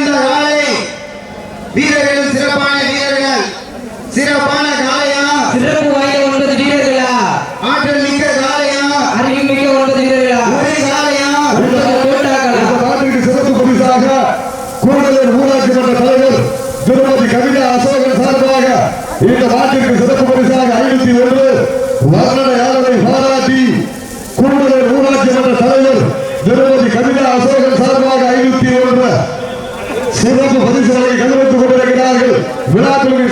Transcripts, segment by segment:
சிறந்த காலை வீரர்களும் சிறப்பான வீரர்கள். சிறப்பான காலையா சிறப்பு வாய்ந்த ஒன்பது வீரர்களா? ஆற்றல் மிக்க காலையா அறிவுமிக்க ஒன்பது வீரர்களா? ஒரே காலையா நாட்டிற்கு சிறப்பு பரிசாக கூடுதல் ஊராட்சி மன்ற தலைவர் திருமதி கவிதா அசோகன் சார்பாக இந்த நாட்டிற்கு சிறப்பு பரிசாக ஐநூத்தி ஒன்று விழாக்களின்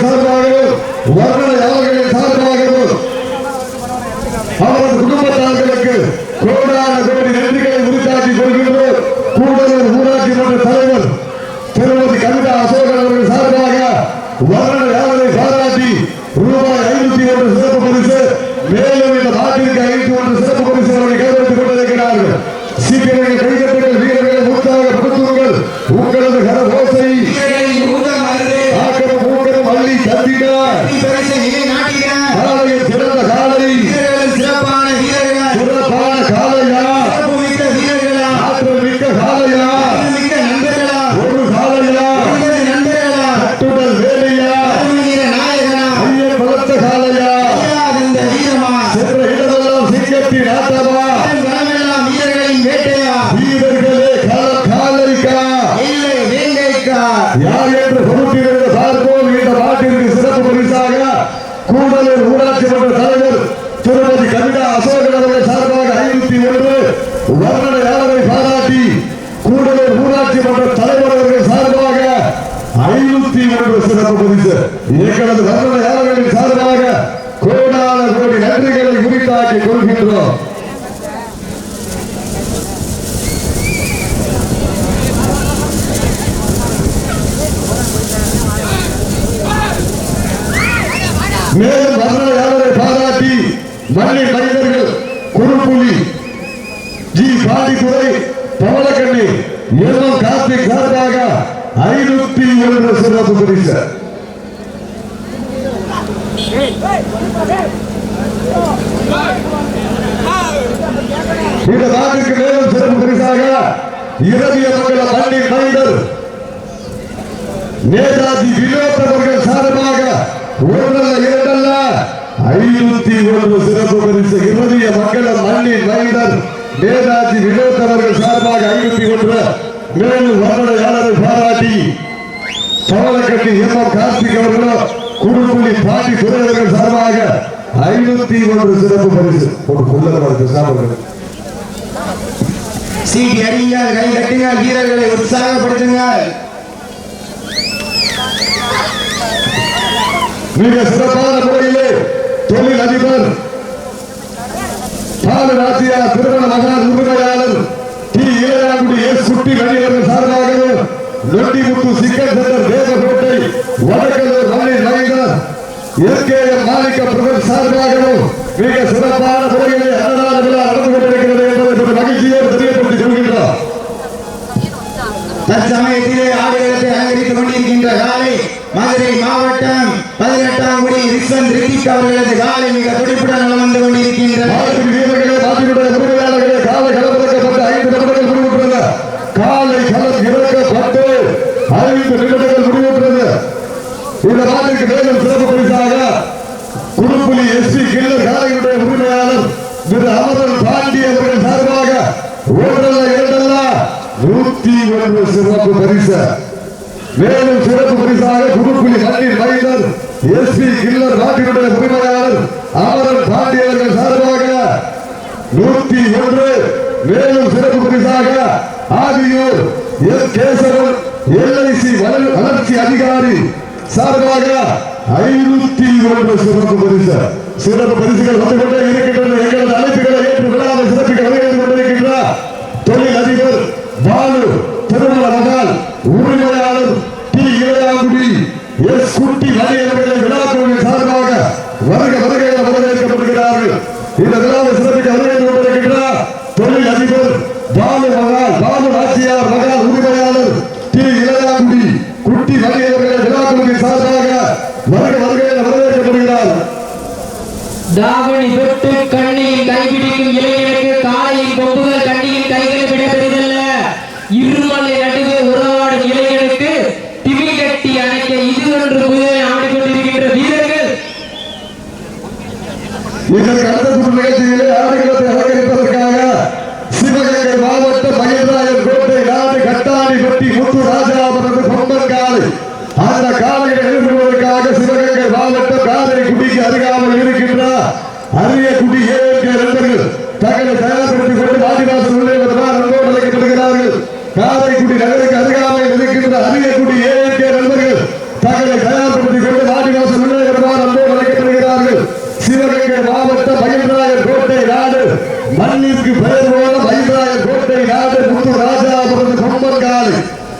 சிறப்பு பரிசு எங்களது வர்ணனையாளர்களின் சார்பாக கோடான கோடி நன்றிகளை குறித்தாக்கி கொள்கின்றோம் மேலும் வர்ணனையாளரை பாராட்டி மல்லி மனிதர்கள் குறுப்புலி ஜி பாண்டித்துறை பவளக்கண்ணி எம் கார்த்திக் சார்பாக ஐநூத்தி ஒன்று சிறப்பு பரிசு இந்த நாட்டிற்கு மேலும் சிறப்பு பரிசாக இரவிய மங்கள பள்ளி மனிதர் நேதாஜி வினோத் அவர்கள் சார்பாக ஒன்றல்ல இரண்டல்ல ஐநூத்தி ஒன்று சிறப்பு பரிசு இறுதிய மக்கள மண்ணின் மைந்தர் நேதாஜி வினோத் அவர்கள் சார்பாக ஐநூத்தி ஒன்று மேலும் வர்ணனையாளரை பாராட்டி சவலக்கட்டி எம் எம் கார்த்திக் அவர்களும் குடும்புலி பாண்டி துறையவர்கள் சார்பாக ஐநூத்தி ஒன்று சிறப்பு பரிசு ஒரு புல்லர் பேசாமல் சீட்டி அடியுங்கள் கை கட்டுங்கள் வீரர்களை உற்சாகப்படுத்துங்கள். மிக சிறப்பான முறையிலே தொழில் அதிபர் பாலராசியா திருமண மகான் உரிமையாளர் டி இளையாங்குடி எஸ் குட்டி நடிகர்கள் சார்பாகவும் Nondimuthu chicken centre Devakottai Vadakkalur Malli Nainar SKM மாணிக்க பிரதர் சார்பாகவும் மிக சிறப்பான முறையிலே அன்னதான விழா நடந்து கொண்டிருக்கிறது என்பதை பெரும் மகிழ்ச்சியோடு தெரியப்படுத்தி சொல்கின்றார் தற்சமயத்திலே ஆடுகளத்தை அலங்கரித்துக் கொண்டிருக்கின்ற காலை மதுரை மாவட்டம் பதினெட்டாம் குடி ரிஸ்வன் ரித்திக் அவர்களது காலை மிக துடிப்புடன் வந்து கொண்டிருக்கின்ற வீரர்களே மாட்டினுடைய உரிமையாளர்களே காலை கலப்பதற்கு ஐந்து நிமிடங்கள் முடிவுற்றது காலை களம் இறக்கப்பட்டு ஐந்து நிமிடங்கள் முடிவுற்றது இந்த நாட்டிற்கு மேலும் சிறப்பு பரிசாக குடுப்புலி எஸ்பி கில்லர் காலையினுடைய உரிமையாளர் திரு அமரன் பாண்டி அவர்கள் சார்பாக ஒன்றல்ல இரண்டல்ல நூத்தி சிறப்பு பரிசு. மேலும் சிறப்பு பரிசாக குடுப்புலி மண்ணின் மைந்தர் எஸ்பி கில்லர் நாட்டினுடைய உரிமையாளர் அமரன் பாண்டியவர்கள் சார்பாக நூத்தி ஒன்று. மேலும் சிறப்பு பரிசாக ஆதியூர் எஸ் கேசவன் எல்ஐசி வளர்ச்சி அதிகாரி சார்பாக ஐநூத்தி ஒன்று சிறப்பு பரிசு. சிறப்பு பரிசுகள் வந்து கொண்டே இருக்கின்றன எங்களது அழைப்புகளை ஏற்று விழாவை சிறப்பிக்க வருகிறது கொண்டிருக்கின்றார் தொழில் அதிபர் பாலு திருமண மகால் உரிமையாளர் டி இளையாங்குடி எஸ் குட்டி மணி அவர்களை விழாக்குழுவின் சார்பாக வருக வருக என வரவேற்கப்படுகிறார்கள் இந்த விழாவை சிறப்பிக்க வருகை கொண்டிருக்கின்றார் தொழில் அதிபர் பாலு மகால் பாலு நாச்சியார் மகால் உரிமையாளர் டி இளையாங்குடி குட்டி மணி அவர்களை விழாக்குழுவின் சார்பாக வருக வருக என வரவேற்கப்படுகிறார்கள் தாவணி தொட்டு கண்ணியின் கைபிடிக்கும் இளைஞனுக்கு காலையின் கொம்புகள் கண்ணியின் கைகளை விடப்பெரிதல்ல இருமலை நடுவே உறவாடும் இளைஞனுக்கு திமி கட்டி அணைக்க இது ஒன்று குதிரை ஆடிக்கொண்டிருக்கின்ற வீரர்கள் இதற்கு அடுத்த சுற்று நிகழ்ச்சியிலே ஆடுகளத்தை அலங்கரிப்பதற்காக சிவகங்கை மாவட்ட மகேந்திராயன் கோட்டை நாடு கட்டாணிப்பட்டி முத்து ராஜாபுரத்து கொம்பன் காலை அந்த காலையை எதிர்கொள்வதற்காக சிவகங்கை மாவட்ட காலை குடிக்கு அருகாமல் இருக்கின்ற அரிய ஏழு நண்பர்கள் தங்களை தயார்படுத்திக் கொண்டு வாடிவாசல் உள்ளே வருவார் அன்போடு அழைக்கப்படுகிறார்கள் காரைக்குடி நகருக்கு அருகாமையில் இருக்கின்ற அரிய குடி ஏழு நண்பர்கள் தங்களை தயார்படுத்திக் கொண்டு வாடிவாசல் உள்ளே வருவார் அன்போடு அழைக்கப்படுகிறார்கள் சிவகங்கை மாவட்ட மகிழ்ராயர் கோட்டை நாடு மண்ணிற்கு பெயர் போல மகிழ்ராயர் கோட்டை நாடு முத்து ராஜாபுரம் கொம்பன் காலை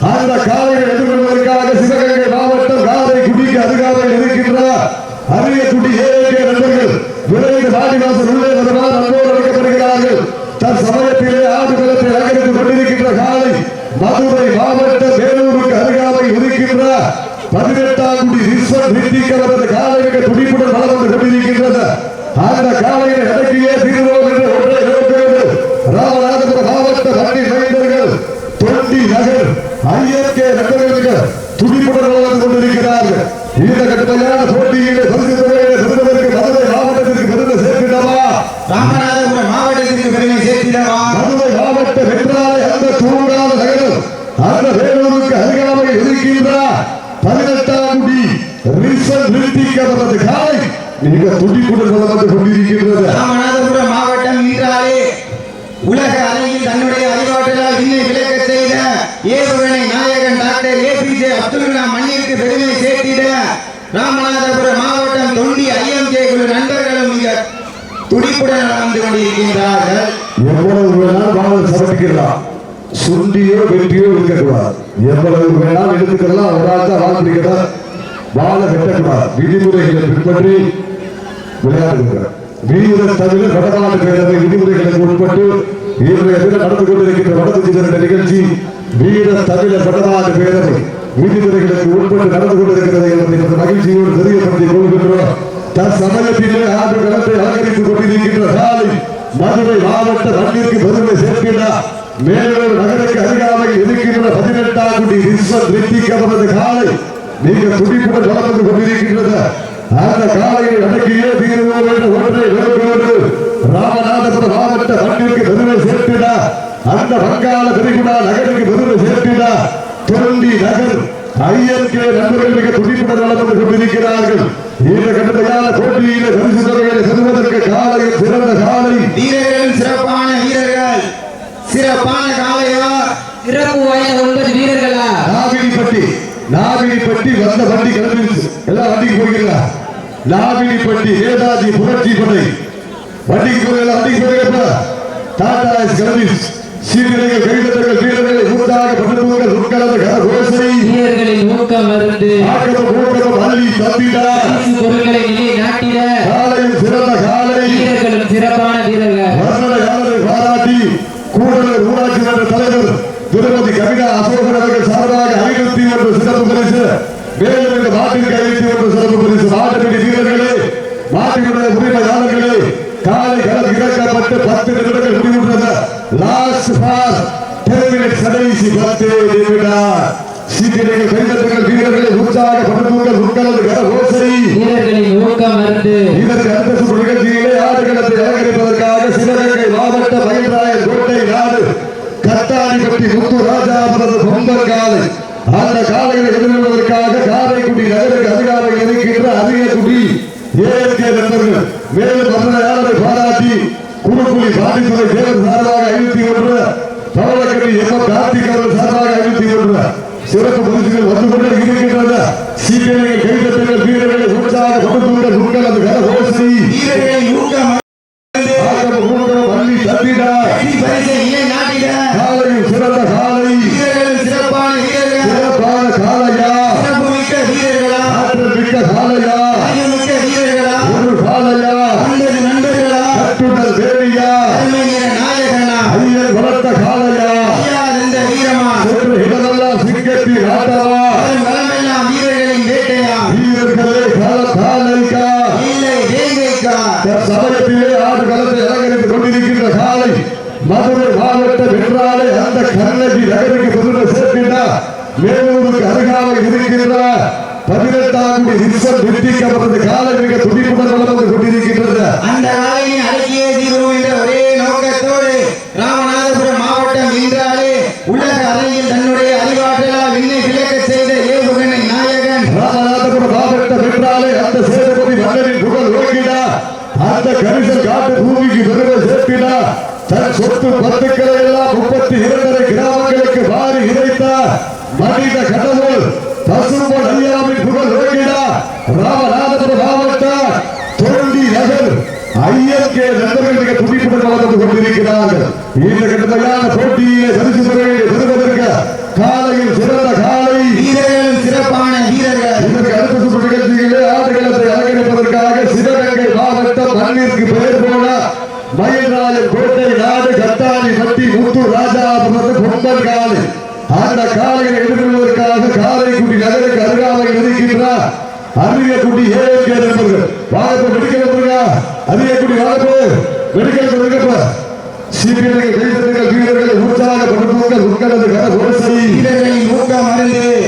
அந்த காலையை எதிர்கொள்வதற்காக சிவகங்கை மாவட்டம் காலை குடிக்கு அருகாமையில் இருக்கின்ற அரிய குடி ஏழு நண்பர்கள் விரைந்து வாடிவாசல் உள்ளே வருமாறு அன்போடு அழைக்கப்படுகிறார்கள் தற்சமயத்திலே ஆடுகளத்தை அலங்கரித்துக் கொண்டிருக்கின்ற காலை மதுரை மாவட்ட வேலூருக்கு அருகாமை ஒதுக்கின்ற பதினெட்டாம் குடி ரிஸ்வன் ரித்திக் அவரது காலையில துடிப்புடன் வளம் வந்து கொண்டிருக்கின்றது. அந்த காலையில அடக்கியே தீர்வோம் என்று ஒன்றை நோக்கோடு ராமநாதபுரம் மாவட்ட வண்டி மைந்தர்கள் தொண்டி நகர் ஐயர்கே நகர்களுக்கு துடிப்புடன் வளம் வந்து கொண்டிருக்கிறார்கள். இந்த கடுமையான போட்டியிலே பரிசு தொகையை பெறுவதற்கு மதுரை மாவட்டத்திற்கு பெருமை சேர்க்கின்றவா ராமநாதபுரம் மாவட்டத்திற்கு பெருமை சேர்த்திடவா மதுரை மாவட்ட வென்றாலை அந்த தூங்காத நகரம் அந்த வேலூருக்கு அருகாமையில் இருக்கின்ற பதினெட்டாம் குடி ரிசன் காலை மிக துடிப்புடன் வளர்ந்து கொண்டிருக்கின்றது. ராமநாதபுரம் மாவட்டம் இன்றாலே உலக அளவில் தன்னுடைய அறிவாற்றலால் விண்ணை விளக்க செய்த ஏவுகணை நாயகன் டாக்டர் ஏபிஜே அப்துல் கலாம் மண்ணிற்கு பெருமை சேர்த்திட ராமநாதபுரம் மாவட்டம் தொண்டி ஐஎம்கே குழு நண்பர்களும் மிக துடிப்புடன் வளர்ந்து கொண்டிருக்கின்றார்கள். எவ்வளவு வேணாலும் வாழ சமர்ப்பிக்கலாம். சுண்டியோ வெட்டியோ இருக்கக்கூடாது. எவ்வளவு வேணாலும் எடுத்துக்கலாம். ஒரு ஆள் தான் வாழ பிடிக்கிறார் வாழ வெட்டக்கூடாது. விதிமுறைகளை பின்பற்றி விளையாடுகிறார் வீர தவிர வடநாடு பேரவை விதிமுறைகளுக்கு உட்பட்டு இன்றைய தினம் நடந்து கொண்டிருக்கின்ற வடக்கு சிதறின நிகழ்ச்சி வீர தவிர வடநாடு பேரவை விதிமுறைகளுக்கு உட்பட்டு நடந்து கொண்டிருக்கிறது என்பதை மகிழ்ச்சியோடு தெரியப்படுத்திக் கொள்கின்றோம். தற்சமயத்திலே ஆண்டு அலங்கரித்துக் கொண்டிருக்கின்ற சாலை மதுரை மாவட்ட மண்ணிற்கு பெருமை சேர்க்கின்றார் மேலூர் நகருக்கு அருகாமையில் இருக்கின்ற பதினெட்டாம் குடி அவரது காலை நீங்கள் துடிப்புடன் நடந்து கொண்டிருக்கின்றது அந்த காலையில் அடக்கியே தீர்வோம் என்று ஒன்றை விளக்கோடு ராமநாதபுரம் மாவட்ட மண்ணிற்கு பெருமை சேர்த்திடா அந்த வங்காள பெருகுடா நகருக்கு பெருமை சேர்த்திடா தொண்டி நகர் ஐயர்கே நண்பர்கள் மிக துடிப்புடன் நடந்து கொண்டிருக்கிறார்கள். இந்த கடுமையான போட்டியில பரிசு தொகைகளை பெறுவதற்கு காலையில் சிறந்த காலை வீரர்களும் சிறப்பான வீரர்கள் சிறப்பான காலையா சிறப்பு வாய்ந்த ஒன்பது வீரர்களா நாவினிப்பட்டி நாவினிப்பட்டி வந்த வண்டி கிளம்பிடுச்சு எல்லாம் வண்டிக்கு போகிறீங்களா நாவினிப்பட்டி நேதாஜி புரட்சி படை வண்டிக்கு போகிறீங்களா டாடா இஸ் கிளம்பிடுச்சு சீர்நிலைகள் கைதட்டங்கள் வீரர்களை ஊட்டாக பண்புகள் உட்கலந்த கரகோசை வீரர்களின் ஊக்கம் மருந்து ஆக்கமும் ஊக்கமும் அள்ளி தம்பிடா பரிசு பொருட்களை நிலை நாட்டிட காலையில் சிறந்த காலை வீரர்களும் சிறப்பான வீரர்கள் வர்ணனையாளரை பாராட்டி கூடலூர் ஊராட்சி மன்ற தலைவர் திருமதி கவிதா அசோகன் அவர்கள் சார்பாக ஐநூத்தி ஒன்று சிறப்பு பரிசு மேலும் இந்த மாட்டிற்கு ஐநூத்தி ஒன்று சிறப்பு பரிசு மாட்டுப்பிடி வீரர்களே மாட்டினுடைய உரிமையாளர்களே காலை களம் இறக்கப்பட்டு பத்து நிமிடங்கள் முடிவுற்றது. லாஸ்ட் பாஸ் மினிட்ஸ் கடைசி பத்து நிமிடம். சீக்கிரங்கள் கைதட்டுங்கள் வீரர்களை உற்சாக படுத்துங்கள் உட்கலந்து கர ஓசை. வீரர்களின் ஊக்கம் மருந்து இதற்கு அடுத்த நிகழ்ச்சியிலே ஆடுகளத்தை அலங்கரிப்பதற்காக சிவகங்கை மாவட்ட மயில்ராயன் கோட்டை நாடு கத்தாடிப்பட்டி முத்து ராஜாபுரது பொங்கல் காலை. அந்த காலையில் எதிர்கொள்வதற்காக காரைக்குடி நகருக்கு அதிகாரம் இருக்கின்ற அரியக்குடி ஏஎல்கே நண்பர்கள் மேலும் மன்னரையாளரை பாராட்டி குறுக்குழி திருமதி பாண்டித்துறை தேவர் சார்பாக ஐநூத்தி ஒன்று பவளக்கட்டி எம் கார்த்திக் அவர்கள் சார்பாக ஐநூத்தி ஒன்று. சிறப்பு பரிசுகள் வந்து கொண்டே இருக்கின்றன. சீக்கிரமே கைதட்டுங்கள் வீரர்களை உற்சாக கொடுத்துங்கள் உங்கள் அந்த ஊக்கம் ஆகம ஊர்வலம் வள்ளி தந்திடா வெற்றி பரிசை நிலைநாட்டிட காலையும் சிறந்த காலை வீரர்களும் சிறப்பான வீரர்கள் சிறப்பான காலையா சிறப்புமிக்க வீரர்களா ஆற்றல் மிக்க காலையா அறிவுமிக்க வீரர்களா ஒரு காலையா நல்லது நண்பர்களா கட்டுடல் தேவியா அருமை நிற நாயகனா ஐயர் வளர்த்த காலையா ஐயா இந்த வீரமா சென்று இடமெல்லாம் சிங்கத்தி ஆட்டவா வரும் வளமெல்லாம் வீரர்களின் வேட்டையா வீரர்களே கால காலைக்கா இல்லை வேங்கைக்கா சமயத்திலே ஆடு களத்தை அலங்கரித்துக் கொண்டிருக்கின்ற காலை மதுரை மாவட்டம் என்றாலே அந்த கண்ணகி நகருக்கு புதுமை சேர்க்கின்ற மேலூருக்கு அருகாமல் இருக்கின்ற பதினெட்டாம் கோடி ரிசல் வெற்றிக்கப்பட்டது காலை மிக துடிப்புடன் வளர்ந்து கொண்டிருக்கின்றது அந்த நாளையின் அடக்கியே தீர்வோம் என்ற ஒரே நோக்கத்தோடு ராமநாதபுரம் மாவட்டம் என்றாலே உலக அறையில் தன்னுடைய அறிவாற்றலால் விண்ணை விளக்கச் செய்த ஏவுகணை நாயகன் ராமநாதபுரம் மாவட்டம் என்றாலே அந்த சேதுபதி மன்னரின் புகழ் ஓங்கினா அந்த கரிசல் காட்டு பூமிக்கு பெருமை சேர்த்தினா தன் சொத்து பத்துக்களை எல்லாம் முப்பத்தி இரண்டரை கிராமங்களுக்கு வாரி இறைத்த மனித கடவுள் பசும்பொன் ஐயாவின் புகழ் ஓங்கினா ராமநாதபுர மாவட்டம் தொண்டி நகர் ஐயன்கே நண்பர்கள் மிக துடிப்புடன் வளர்ந்து கொண்டிருக்கிறார்கள். இந்த கடுமையான போட்டியை சரிசு பெறுவதை பெறுவதற்கு காலையில் சிறந்த காலை வீரர்களும் சிறப்பான வீரர்கள் இதற்கு அடுத்த சுற்று நிகழ்ச்சியிலே ஆடுகளத்தை அலங்கரிப்பதற்காக சிவகங்கை மாவட்டம் மண்ணிற்கு பெயர் போன மயில்ராயன் கோட்டை நாடு கட்டாணி பட்டி முத்து ராஜாபுரத்து பொம்பன் காலை. அந்த காலையை எதிர்கொள்வதற்காக காரைக்குடி நகருக்கு அருகாமையில் இருக்கின்ற அரியக்குடி ஏஎம்கே நண்பர்கள். வாகப்பு மெடிக்கல் நண்பர்களா அரியக்குடி வாகப்பு மெடிக்கல் நண்பர்கள் வீரர்களை உற்சாகப்படுத்துங்கள் உங்களது வீரர்களின் ஊக்கம்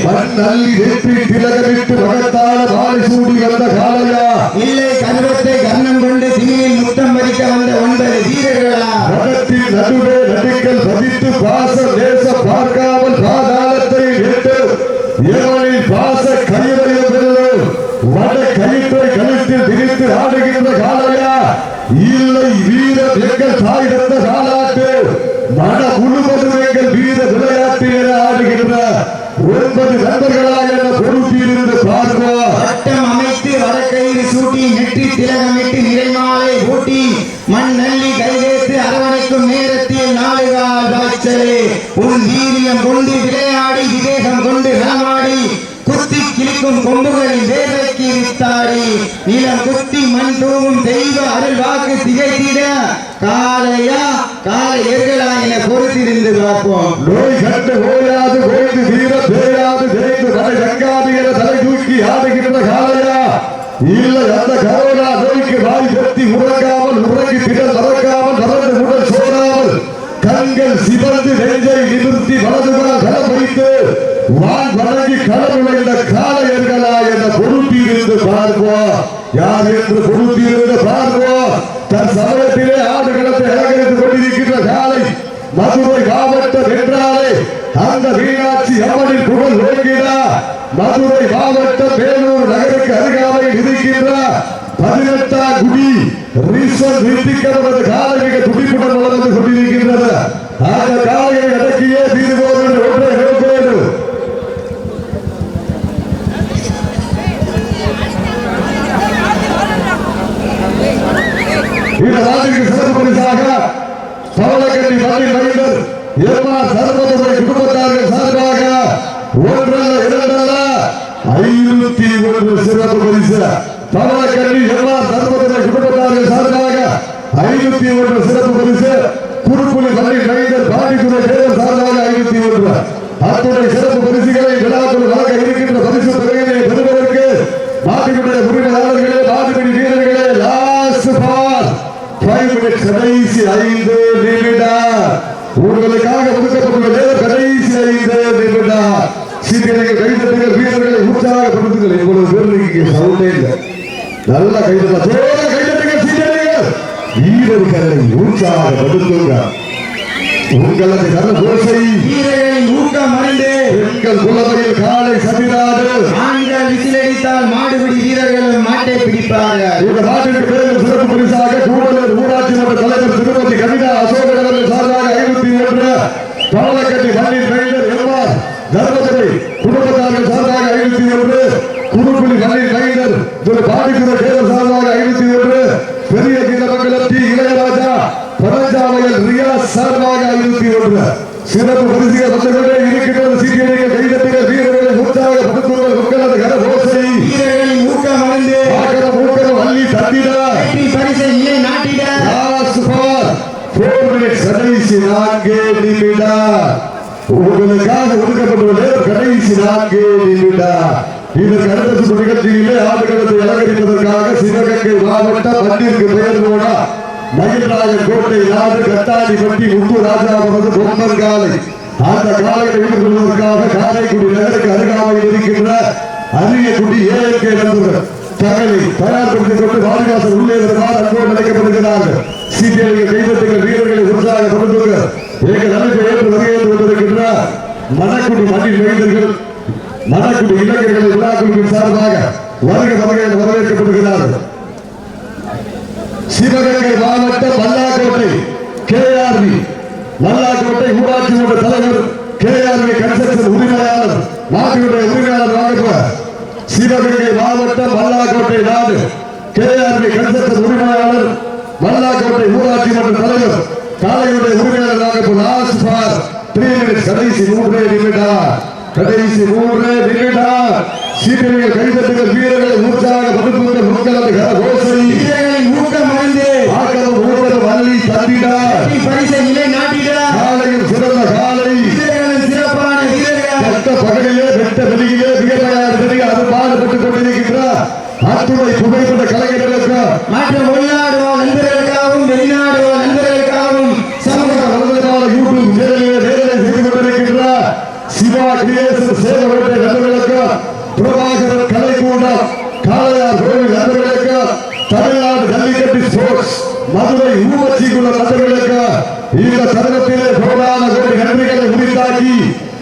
மண்ணல்லி வெற்றி திலகமிட்டு மகத்தான மாலை சூடி வந்த காலையா இல்லை கருவத்தை கர்ணம் கொண்டு திணியில் முத்தம் பறிக்க வந்த ஒன்பது வீரர்களா மகத்தின் நடுவே நடிக்கல் பதித்து பாச நேச பார்க்காமல் பாதாளத்தை விட்டு எவனின் பாச கைவரையும் வட கயிற்றை கழுத்தில் திரித்து ஆடுகின்ற காலையா இல்லை வீரர் எங்கள் தாய் தந்த காலாட்டு. மன முழுவதும் எங்கள் வீர விளையாட்டு என ஆடுகின்ற ஒன்பது நண்பர்களாக என பொறுப்பிலிருந்து பார்ப்போம். வட்டம் அமைத்து வடக்கையில் சூட்டி நெற்றி திலகமிட்டு கிழிக்கும் கொம்புகளில் வேர்வைக்கு வித்தாடி. நிலம் குத்தி மண் தூவும் தெய்வ அருள் வாக்கு திகைத்திட. காலையா காலை எர்களா என பொறுத்திருந்து பார்ப்போம். நோய் கண்டு ஓயாது ஓய்ந்து வீர பேயாது ஜெயித்து தலை கங்காது என தலை தூக்கி ஆடுகின்ற காலையா. இல்லை அந்த கரோனா நோய்க்கு வாய் கட்டி உறங்காமல் உறங்கி திடல் உடல் சோறாமல் கண்கள் சிவந்து நெஞ்சை நிமிர்த்தி வலதுபுறம் களம் வைத்து வான் வணங்கி கடவுளை என்று பொறுப்பிலிருந்து பார்ப்போம் தன் சமயத்திலே ஆடுகளத்தை அலங்கரித்துக் கொண்டிருக்கின்ற காலை மதுரை மாவட்டம் என்றாலே அந்த மீனாட்சி அம்மனின் புகழ் ஓங்கினா மதுரை மாவட்டம் வேலூர் நகருக்கு அருகாமையில் இருக்கின்ற பதினெட்டாம் குடி காலை மிக துடிப்புடன் வளர்ந்து கொண்டிருக்கின்றது. அந்த காலையை அடக்கியே தீர்வு என்று ஒன்றை இந்த நாட்டிற்கு சிறப்பு பரிசாக பவளக்கட்டி மணி மகிழ்ந்தர் எம்ஆர் சர்வதுரை குடும்பத்தார்கள் சார்பாக ஒன்றல்ல இரண்டல்ல ஐநூத்தி ஒன்று சிறப்பு பரிசு. பவளக்கட்டி எம்ஆர் சர்வதுரை குடும்பத்தார்கள் சார்பாக ஐநூத்தி ஒன்று சிறப்பு பரிசு. குறுப்புலி பள்ளி மகிழ்ந்தர் பாண்டித்துறை சார்பாக ஐநூத்தி ஒன்று. அத்துறை சிறப்பு பரிசுகளை விழா வழங்க இருக்கின்ற பரிசு தொகையினை பெறுவதற்கு நாட்டினுடைய உரிமையாளர்களே நாட்டுப்படி வீரர்களே லாஸ்ட் பால் ஃபைவ் மினிட்ஸ் கடைசி ஐந்து நிமிடம் உங்களுக்காக ஒதுக்கப்பட்டுள்ள நேரம் கடைசி ஐந்து நிமிடம் சீக்கிரம் கைதட்டுங்கள் வீரர்களை உற்சாகப்படுத்துங்கள் இவ்வளவு பேர் இங்கே சவுண்டே இல்லை. நல்ல கைதட்டா ஜோர கைதட்டுங்கள் சீக்கிரம் வீரர்களை உற்சாகப்படுத்துங்க உங்களது நல்ல கோசை வீரர்களின் ஊக்கம் அறிந்து. எங்கள் குலவையில் காலை சதிராடு ஆண்கள் விசிலடித்தால் மாடுபிடி வீரர்களும் மாட்டை பிடிப்பார்கள். இந்த நாட்டிற்கு தலைவர் திருமதி கவிதா அசோகநகரின் சார்பாக ஐநூத்தி ஒன்று பவளக்கட்டி பள்ளி ரைடர் எம்ஆர் தர்மதுரை குடும்பத்தார்கள் சார்பாக ஐநூத்தி ஒன்று குறுக்குடி பள்ளி ரைடர் திரு பாடிக்குர கேதர் சார்பாக ஐநூத்தி ஒன்று பெரிய கீதமங்கலம் டி இளையராஜா பரஞ்சாவையில் ரியா சார்பாக ஐநூத்தி ஒன்று சிறப்பு பரிசுக வந்து கொண்டே சீக்கிரிய கைதட்டுகள் வீரர்களை உற்சாகப்படுத்துவதற்கு மக்களது கர வீரர்களின் ஊக்கம் அடைந்து. மூக்கரம் அள்ளி தந்திடார் நான்கு நிமிடம் உங்களுக்காக ஒதுக்கப்பட்டுள்ள கடைசி நான்கு நிமிடம் இதற்கு அடுத்த சுற்று நிகழ்ச்சியிலே ஆடுகளத்தை அலங்கரிப்பதற்காக சிவகங்கை மாவட்ட மண்ணிற்கு பெயர் போன மயில்ராயன் கோட்டை நாடு கட்டாணிப்பட்டி முத்து ராஜா அவரது பொம்மன் காலை அந்த காலையை எதிர்கொள்வதற்காக காரைக்குடி நகருக்கு அருகாமையில் இருக்கின்ற அரியக்குடி ஏஎல்கே நண்பர்கள் தகவலை தயார்படுத்திக் கொண்டு வாடிவாசல் உள்ளே வருமாறு அன்போடு அழைக்கப்படுகிறார்கள். சிபிஐ கைதட்டுகள் வீரர்களை உற்சாகப்படுத்துங்கள் எங்கள் அமைப்பை ஏற்று வருகை கொண்டிருக்கின்ற மணக்குடி மண்ணின் மைந்தர்கள் மணக்குடி இளைஞர்களை விழாக்குழுவின் சார்பாக வருக வருகையில் வரவேற்கப்படுகிறார்கள். சிவகங்கை மாவட்டம் மல்லாக்கோட்டை கேஆர்பி மல்லாக்கோட்டை ஊராட்சி மன்ற தலைவர் கேஆர்பி கன்ஸ்ட்ரக்ஷன் உரிமையாளர் நாட்டினுடைய உரிமையாளர் சிவகங்கை மாவட்டம் மல்லாக்கோட்டை நாடு கேஆர்பி கன்ஸ்ட்ரக்ஷன் உரிமையாளர் மல்லாக்கோட்டை ஊராட்சி மன்ற தலைவர் காலையுடைய உரிமையாளராக வாங்க லாஸ்ட் பார் த்ரீ மினிட்ஸ் கடைசி மூன்றே நிமிடா கடைசி மூன்றே நிமிடா. சீக்கிரங்கள் கைதட்டுகள் வீரர்களை உற்சாகப்படுத்துகிற மக்களது கரகோசை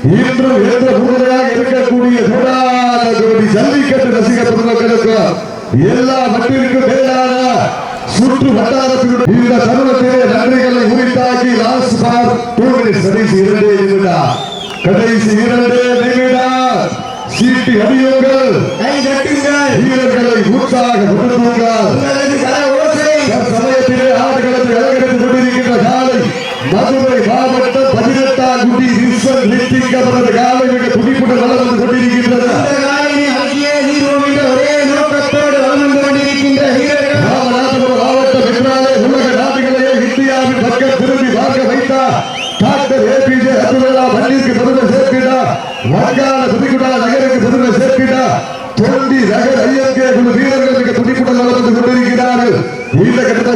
இன்றும் எந்த உறுதியாக இருக்கக்கூடிய கோடான கோடி ஜல்லிக்கட்டு ரசிக பெருமக்களுக்கு எல்லா மட்டிற்கும் மேலான சுற்று வட்டாரத்தினுடைய இந்த தருணத்திலே நன்றிகளை உரித்தாக்கி லாஸ்ட் பார் டூ மினிட்ஸ். கடைசி இரண்டே நிமிடம். கடைசி இரண்டே நிமிடம். சீட்டி அடியுங்கள். கை தட்டுங்கள். வீரர்களை உற்சாகப்படுத்துங்கள் உங்களது கர ஓசை. சமயத்திலே ஆடுகளத்தை அலங்கரித்துக் கொண்டிருக்கின்ற காலை மதுரை மாவட்டம் அவரது காலை மிக துடிப்புடன் வளம் வந்து கொண்டிருக்கின்றது இந்த காலையை